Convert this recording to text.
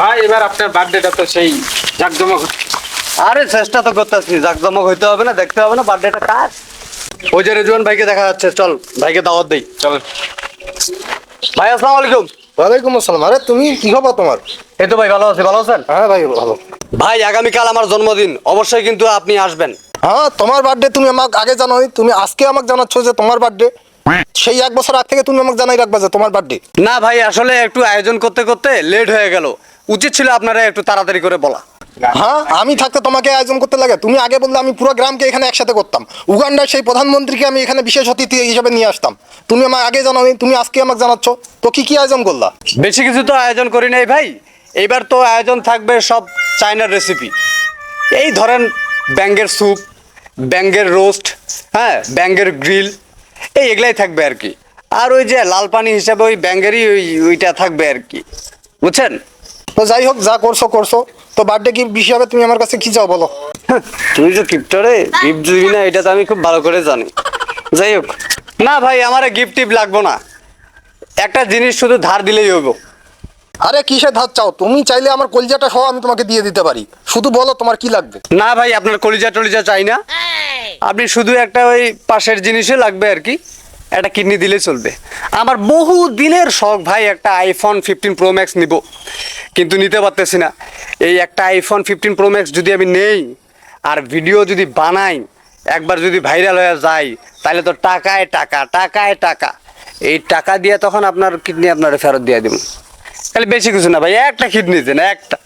ভাই এবার আপনার বার্থডেটা তো সেই জাকজমক। আরে চেষ্টা তো করতেছি জাকজমক হইতে হবে না দেখতে হবে না বার্থডেটা কার? ওই যে রেজুয়ান ভাইকে দেখা যাচ্ছে চল ভাইকে দাওয়াত দেই। চলেন ভাই আসসালামু আলাইকুম। ওয়ালাইকুম আসসালাম। আরে তুমি কি খবর তোমার? এই তো ভাই ভালো আছি ভালো আছেন? হ্যাঁ ভাই ভালো। ভাই আগামীকাল আমার জন্মদিন অবশ্যই কিন্তু আপনি আসবেন। হ্যাঁ তোমার বার্থডে তুমি আমাকে আগে জানোই তুমি আজকে আমাকে জানাচ্ছ যে তোমার বার্থডে সেই এক বছর আগ থেকে তুমি আমাকে জানাই রাখবা যে তোমার বার্থডে না ভাই আসলে একটু আয়োজন করতে করতে লেট হয়ে গেল। উচিত ছিল আপনারা একটু তাড়াতাড়ি করে বলা। হ্যাঁ আমি থাকতে তোমাকে আয়োজন করতে লাগে। তুমি আগে বললে আমি পুরো গ্রামকে এখানে একসাথে করতাম। উগান্ডার সেই প্রধানমন্ত্রীকে আমি এখানে বিশেষ অতিথি হিসেবে নিয়ে আসতাম। তুমি আমাকে আগে জানোই তুমি আজকে আমাকে জানাচ্ছ। তো কি কি আয়োজন করলা? বেশি কিছু তো আয়োজন করি নাই ভাই। এইবার তো আয়োজন থাকবে সব চাইনার রেসিপি এই ধরেন ব্যাঙ্গের স্যুপ ব্যাঙ্গের রোস্ট হ্যাঁ ব্যাঙ্গের গ্রিল এই এগুলাই থাকবে আর কি। আর ওই যে লাল পানি হিসাবে ওই ব্যাঙ্গেরই ওই ওইটা থাকবে আর কি। বুঝছেন? তো যাই হোক যা করছ করছ। তো বার্থডে গিফট হিসাবে তুমি আমার কাছে কি চাও বলো? তুই যে গিফটরে গিফট দিবি না এটা তো আমি খুব ভালো করে জানি। যাই হোক। না ভাই আমার গিফট টিপ লাগবো না। একটা জিনিস শুধু ধার দিলেই হইব। আরে কিসে ধার চাও? তুমি চাইলে আমার কলিজাটা সহ আমি তোমাকে দিয়ে দিতে পারি। শুধু বলো তোমার কি লাগবে। না ভাই আপনার কলিজা টলিজা চাই না। আপনি শুধু একটা ওই পাশের জিনিসে লাগবে আর কি, একটা কিডনি দিলে চলবে। আমার বহু দিনের শখ ভাই একটা আইফোন ফিফটিন প্রো ম্যাক্স নিব। কিন্তু নিতে পারতেছি না। এই একটা আইফোন ফিফটিন প্রো ম্যাক্স যদি আমি নেই, আর ভিডিও যদি বানাই, একবার যদি ভাইরাল হয়ে যায়, তাহলে তো টাকায় টাকা টাকায় টাকা। এই টাকা দিয়ে তখন আপনার কিডনি আপনার ফেরত দিয়ে দেবো। তাহলে বেশি কিছু না ভাই, একটা কিডনি দেন, একটা।